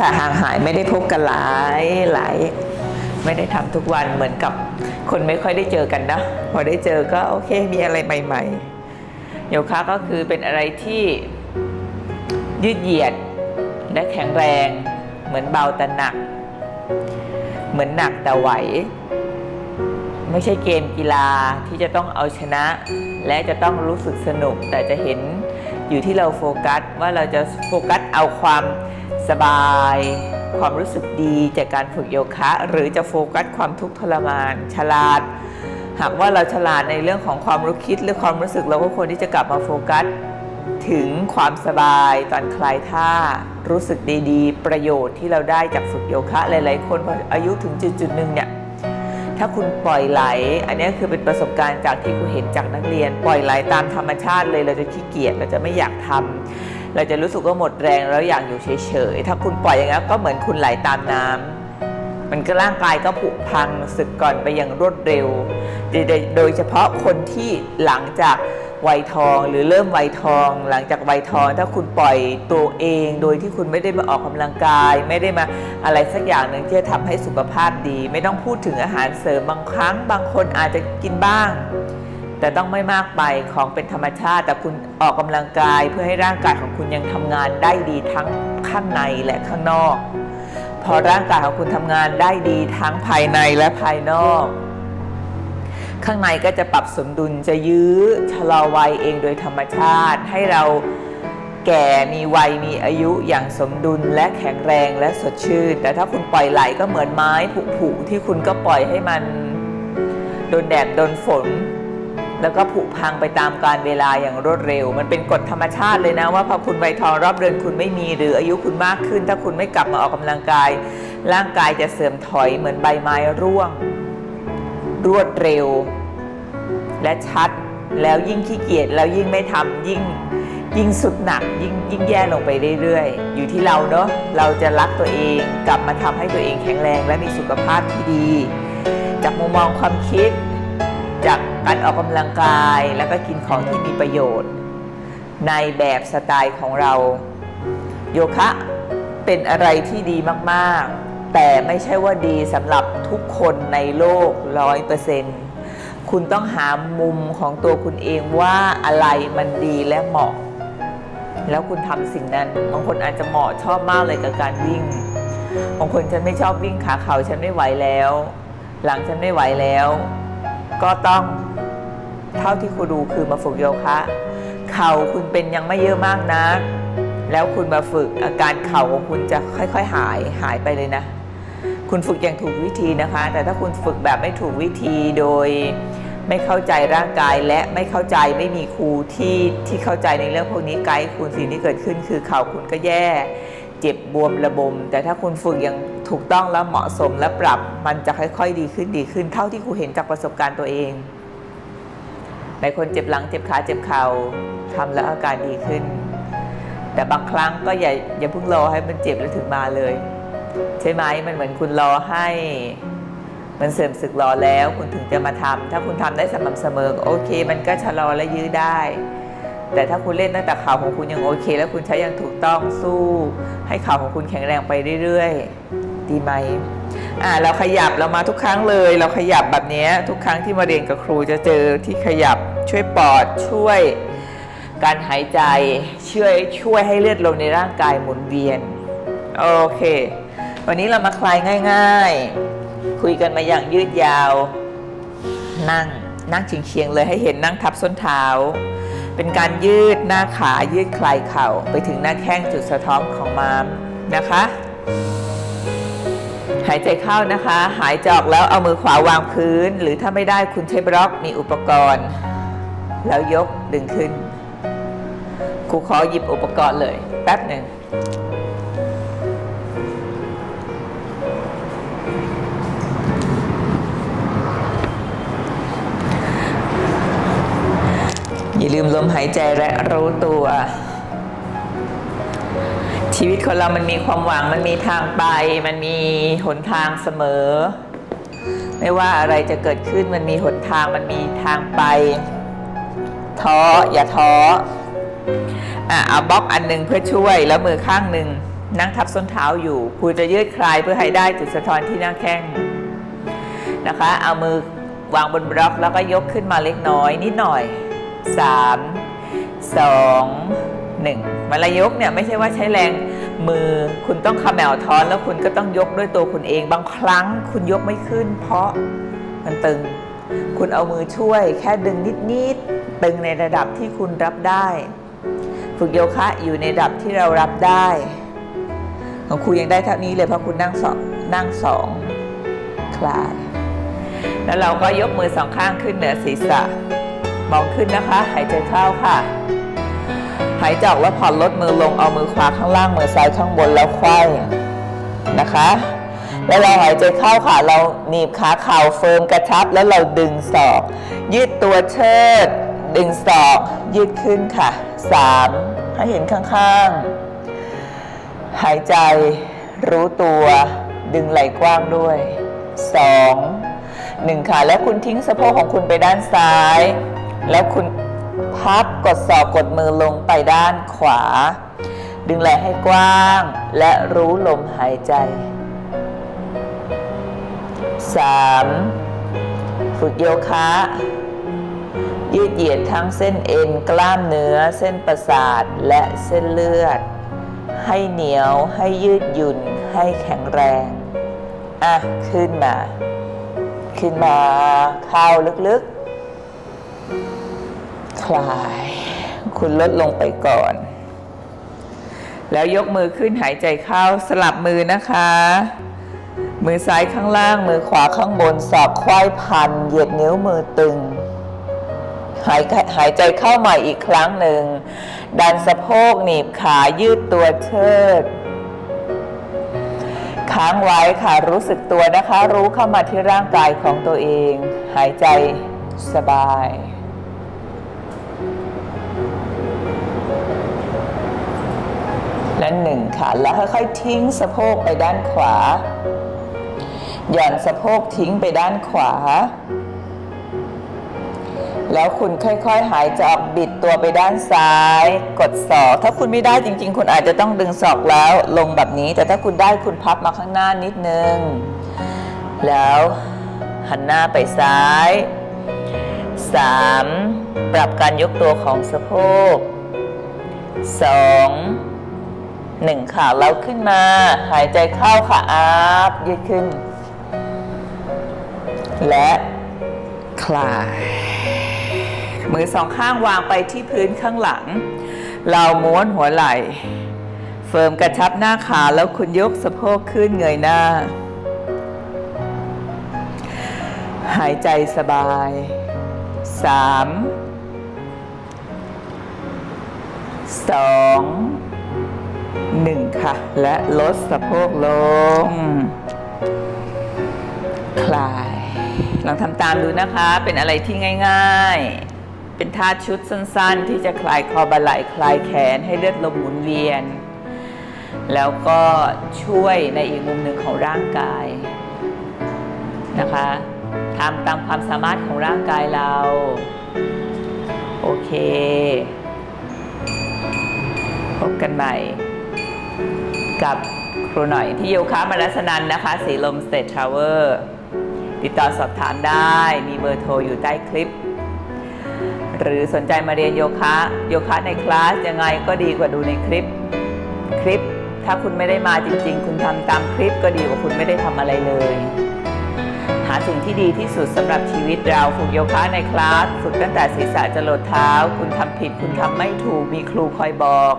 ค่ะห่างหายไม่ได้พบกันหลายหลาย ไม่ได้ทำทุกวันเหมือนกับคนไม่ค่อยได้เจอกันนะพอได้เจอก็โอเคมีอะไรใหม่ๆโยคะก็คือเป็นอะไรที่ยืดเหยียดและแข็งแรง เหมือนเบาแต่หนัก เหมือนหนักแต่ไหว ไม่ใช่เกมกีฬาที่จะต้องเอาชนะ และจะต้องรู้สึกสนุกแต่จะเห็นอยู่ที่เราโฟกัสว่าเราจะโฟกัสเอาความ สบาย ความรู้สึกดีจากการฝึกโยคะ หรือจะโฟกัสความทุกข์ทรมาน ฉลาด หากว่าเราฉลาดในเรื่องของความรู้คิดหรือความรู้สึกเราก็ควรที่จะกลับมาโฟกัส ถึงความสบายตอนคลายท่า รู้สึกดีๆ ประโยชน์ที่เราได้จากฝึกโยคะหลายๆ คนพออายุถึงจุดๆหนึ่งเนี่ยถ้าคุณปล่อยไหล อันนี้คือเป็นประสบการณ์จากที่คุณเห็นจากนักเรียน ปล่อยไหลตามธรรมชาติเลยเราจะขี้เกียจเราจะไม่อยากทำ เราจะรู้สึกว่าหมดแรงแล้วอยากอยู่เฉยๆ ถ้าคุณปล่อยอย่างนั้นก็เหมือนคุณไหลตามน้ำมันก็ร่างกายก็ผุพังสึกก่อนไปอย่างรวดเร็วโดยโดยเฉพาะคนที่หลังจากวัยทองหรือเริ่มวัยทอง หลังจากวัยทองถ้าคุณปล่อยตัวเอง โดยที่คุณไม่ได้มาออกกำลังกาย ไม่ได้มาอะไรสักอย่างหนึ่งที่จะทำให้สุขภาพดี ไม่ต้องพูดถึงอาหารเสริมบางครั้ง บางคนอาจจะกินบ้าง แต่ต้องไม่มากไปของเป็นธรรมชาติ แต่คุณออกกำลังกายเพื่อให้ร่างกายของคุณยังทำงานได้ดีทั้งข้างในและข้างนอก พอร่างกายของคุณทำงานได้ดีทั้งภายในและภายนอก ข้างในก็จะปรับสมดุลจะยื้อชะลอวัยเองโดยธรรมชาติให้เราแก่มีวัยมีอายุอย่างสมดุลและแข็งแรงและสดชื่น แต่ถ้าคุณปล่อยไหลก็เหมือนไม้ผุๆที่คุณก็ปล่อยให้มัน โดนแดดโดนฝน แล้วก็ผุพังไปตามกาลเวลาอย่างรวดเร็ว มันเป็นกฎธรรมชาติเลยนะว่าพอคุณวัยทองรอบเดือนคุณไม่มี หรืออายุคุณมากขึ้น ถ้าคุณไม่กลับมาออกกำลังกาย ร่างกายจะเสื่อมถอยเหมือนใบไม้ร่วง รวดเร็ว และชัดแล้วยิ่งขี้เกียจแล้วยิ่งไม่ทำยิ่งยิ่งสุดหนักยิ่งยิ่งแย่ลงไปเรื่อยๆ อยู่ที่เราเนาะเราจะรักตัวเองกลับมาทำให้ตัวเองแข็งแรง และมีสุขภาพที่ดี จากมุมมองความคิด จากการออกกำลังกายแล้วก็กินของที่มีประโยชน์ ในแบบสไตล์ของเรา โยคะเป็นอะไรที่ดีมากๆ แต่ไม่ใช่ว่าดีสำหรับทุกคนในโลกร้อยเปอร์เซ็นต์คุณต้องหามุมของตัวคุณเองว่าอะไรมันดีและเหมาะ แล้วคุณทำสิ่งนั้น บางคนอาจจะเหมาะชอบมากเลยกับการวิ่ง บางคนฉันไม่ชอบวิ่งขาเข่าฉันไม่ไหวแล้ว หลังฉันไม่ไหวแล้ว ก็ต้องเท่าที่คุณดูคือมาฝึกโยคะ เข่าคุณเป็นยังไม่เยอะมากนะ แล้วคุณมาฝึกอาการเข่าของคุณจะค่อยๆหายหายไปเลยนะ คุณฝึกอย่างถูกวิธีนะคะ แต่ถ้าคุณฝึกแบบไม่ถูกวิธีโดยไม่เข้าใจร่างกายและไม่เข้าใจไม่มีครูที่ที่เข้าใจในเรื่องพวกนี้ไกด์คุณสิ่งที่เกิดขึ้นคือเข่าคุณก็แย่ เจ็บบวมระบม แต่ถ้าคุณฝึกอย่าง ถูกต้องและเหมาะสมและปรับมันจะค่อยๆ ดีขึ้นดีขึ้น เท่าที่ครูเห็นจากประสบการณ์ตัวเองหลายคนเจ็บหลังเจ็บขาเจ็บเข่าทำแล้วอาการดีขึ้น แต่บางครั้งก็อย่าอย่าเพิ่งรอให้มันเจ็บแล้วถึงมาเลย ใช่ไหมมันเหมือนคุณรอให้ มันเสื่อมสึกรอแล้ว คุณถึงจะมาทำถ้าคุณทำได้สม่ำเสมอโอเค มันก็ชะลอและยื้อได้ แต่ถ้าคุณเล่นตั้งแต่ข่าวของคุณยังโอเค แล้วคุณใช้อย่างถูกต้องสู้ ให้ข่าวของคุณแข็งแรงไปเรื่อยๆ ดีไหมอ่าเราขยับเรามาทุกครั้งเลย เราขยับแบบนี้ทุกครั้งที่มาเรียนกับครูจะเจอที่ขยับช่วยปอดช่วยการหายใจช่วยช่วยให้เลือดลมในร่างกายหมุนเวียนโอเค วันนี้เรามาคลายง่าย ๆ คุยกันมาอย่างยืดยาว นั่งนั่งเฉียงๆเลยให้เห็นนั่งทับส้นเท้า เป็นการยืดหน้าขายืดคลายเข่าไปถึงหน้าแข้งจุดสะท้อนของม้ามนะคะ หายใจเข้านะคะ หายใจออกแล้วเอามือขวาวางพื้น หรือถ้าไม่ได้คุณใช้บล็อกมีอุปกรณ์ แล้วยกดึงขึ้นครูขอหยิบอุปกรณ์เลยแป๊บหนึ่งอย่าลืมลมหายใจและรู้ตัว ชีวิตคนเรามันมีความหวังมันมีทางไป มันมีหนทางเสมอ ไม่ว่าอะไรจะเกิดขึ้นมันมีหนทางมันมีทางไปท้ออย่าท้ออะเอาบล็อกอันหนึ่งเพื่อช่วยแล้วมือข้างหนึ่งนั่งทับส้นเท้าอยู่คุณจะยืดคลายเพื่อให้ได้จุดสะท้อนที่หน้าแข้งนะคะ เอามือวางบนบล็อกแล้วก็ยกขึ้นมาเล็กน้อยนิดหน่อย 3 2 1เวลายกเนี่ยไม่ใช่ว่าใช้แรง มือ คุณต้องขมแมวท้อนแล้วคุณก็ต้องยกด้วยตัวคุณเอง บางครั้งคุณยกไม่ขึ้น เพราะมันตึง คุณเอามือช่วย แค่ดึงนิดๆตึงในระดับที่คุณรับได้ ฝึกโยคะอยู่ในระดับที่เรารับได้ ของครูยังได้เท่านี้เลยเพราะคุณนั่งสองนั่งสองคลายแล้วเราก็ยกมือสองข้างขึ้นเหนือศีรษะ มองขึ้นนะคะ หายใจเข้าค่ะายใจออกแล้วผ่อนลดมือลงเอามือขวาข้างล่างมือซ้ายข้างบนแล้วไขว้นะคะ แล้วเราหายใจเข้าค่ะเราหนีบขาเข่าเฟิร์มกระชับแล้วเราดึงศอก ยืดตัวเชิด ดึงศอก ยืดขึ้นค่ะสามให้เห็นข้างๆ หายใจรู้ตัว ดึงไหล่กว้างด้วยสองหนึ่งค่ะ แล้วคุณทิ้งสะโพกของคุณไปด้านซ้าย แล้วคุณ พับกดศอกกดมือลงไปด้านขวา ดึงไหล่ให้กว้าง และรู้ลมหายใจ 3. ฝึกโยคะ ยืดเหยียดทั้งเส้นเอ็นกล้ามเนื้อ เส้นประสาทและเส้นเลือด ให้เหนียวให้ยืดหยุ่น ให้แข็งแรง อะ ขึ้นมา ขึ้นมา เข้าลึกๆ คลาย คุณลดลงไปก่อน แล้วยกมือขึ้นหายใจเข้าสลับมือนะคะ มือซ้ายข้างล่าง มือขวาข้างบนสอบควายพัน เหยียดนิ้วมือตึง หายหายใจเข้าใหม่อีกครั้งหนึ่ง ดันสะโพกหนีบขายืดตัวเชิดค้างไว้ค่ะรู้สึกตัวนะคะ รู้เข้ามาที่ร่างกายของตัวเอง หายใจสบาย และหนึ่งค่ะ แล้วค่อยๆทิ้งสะโพกไปด้านขวา หย่อนสะโพกทิ้งไปด้านขวา แล้วคุณค่อยๆ หายใจออกบิดตัวไปด้านซ้าย กดศอกถ้าคุณไม่ได้จริง ๆ คุณอาจจะต้องดึงศอกแล้วลงแบบนี้ แต่ถ้าคุณได้คุณพับมาข้างหน้านิดนึง แล้วหันหน้าไปซ้าย 3. ปรับการยกตัวของสะโพก 2. หนึ่งค่ะแล้วขึ้นมา หายใจเข้าค่ะอัพยืดขึ้น และคลาย มือสองข้างวางไปที่พื้นข้างหลัง เราม้วนหัวไหล่ เฟิร์มกระชับหน้าขาแล้วคุณยกสะโพกขึ้นเงยหน้า หายใจสบายสามสอง ค่ะ และลดสะโพกลง คลาย ลองทำตามดูนะคะ เป็นอะไรที่ง่ายๆ เป็นท่าชุดสั้นๆ ที่จะคลายคอบาไหล่คลายแขนให้เลือดลมหมุนเวียน แล้วก็ช่วยในอีกมุมหนึ่งของร่างกายนะคะทำตามความสามารถของร่างกายเรา โอเค พบกันใหม่ กับครูหน่อยที่โยคะมรัสนันนะคะ สีลมสเตททาวเวอร์ติดต่อสอบถามได้มีเบอร์โทรอยู่ใต้คลิป หรือสนใจมาเรียนโยคะโยคะในคลาสยังไงก็ดีกว่าดูในคลิปคลิป ถ้าคุณไม่ได้มาจริง ๆ คุณทำตามคลิปก็ดีกว่าคุณไม่ได้ทำอะไรเลย หาสิ่งที่ดีที่สุดสำหรับชีวิตเราฝึกโยคะในคลาสฝึกตั้งแต่ศีรษะจรดเท้า คุณทำผิดคุณทำไม่ถูกมีครูคอยบอก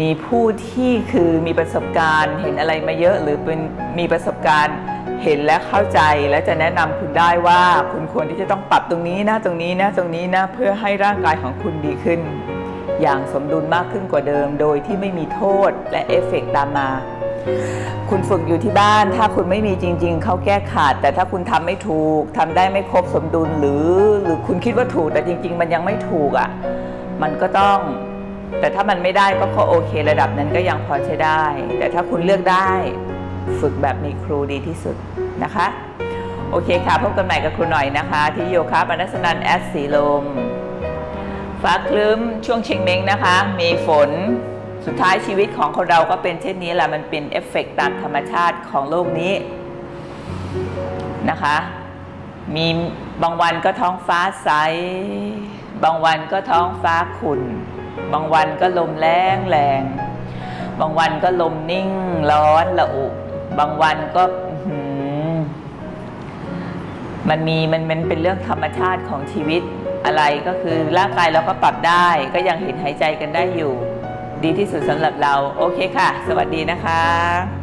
มีผู้ที่คือมีประสบการณ์เห็นอะไรมาเยอะ หรือเป็นมีประสบการณ์เห็นและเข้าใจและจะแนะนำคุณได้ว่าคุณควรที่จะต้องปรับตรงนี้นะตรงนี้นะตรงนี้นะเพื่อให้ร่างกายของคุณดีขึ้น อย่างสมดุลมากขึ้นกว่าเดิม โดยที่ไม่มีโทษและเอฟเฟกต์ตามมา คุณฝึกอยู่ที่บ้าน ถ้าคุณไม่มีจริง ๆเขาแก้ขาด แต่ถ้าคุณทำไม่ถูกทำได้ไม่ครบสมดุลหรือ หรือคุณคิดว่าถูกแต่จริง ๆ มันยังไม่ถูกอะ่ะมันก็ต้อง แต่ถ้ามันไม่ได้ก็พอโอเคระดับนั้นก็ยังพอใช้ได้ แต่ถ้าคุณเลือกได้ฝึกแบบมีครูดีที่สุดนะคะ โอเคค่ะ พบกันใหม่กับครูหน่อยนะคะ ที่โยคะบรรสนันแอดสีลม ฟ้าคลึ้มช่วงเชียงเม้งนะคะ มีฝนสุดท้ายชีวิตของคนเราก็เป็นเช่นนี้แหละมันเป็นเอฟเฟกต์ตามธรรมชาติของโลกนี้นะคะ มีบางวันก็ท้องฟ้าใส บางวันก็ท้องฟ้าขุ่น บางวันก็ลมแรงแรง บางวันก็ลมนิ่งร้อนละอุ บางวันก็มันมีมันมันเป็นเรื่องธรรมชาติของชีวิตอะไรก็คือร่างกายเราก็ปรับได้ ก็ยังเห็นหายใจกันได้อยู่ ดีที่สุดสำหรับเรา โอเคค่ะ สวัสดีนะคะ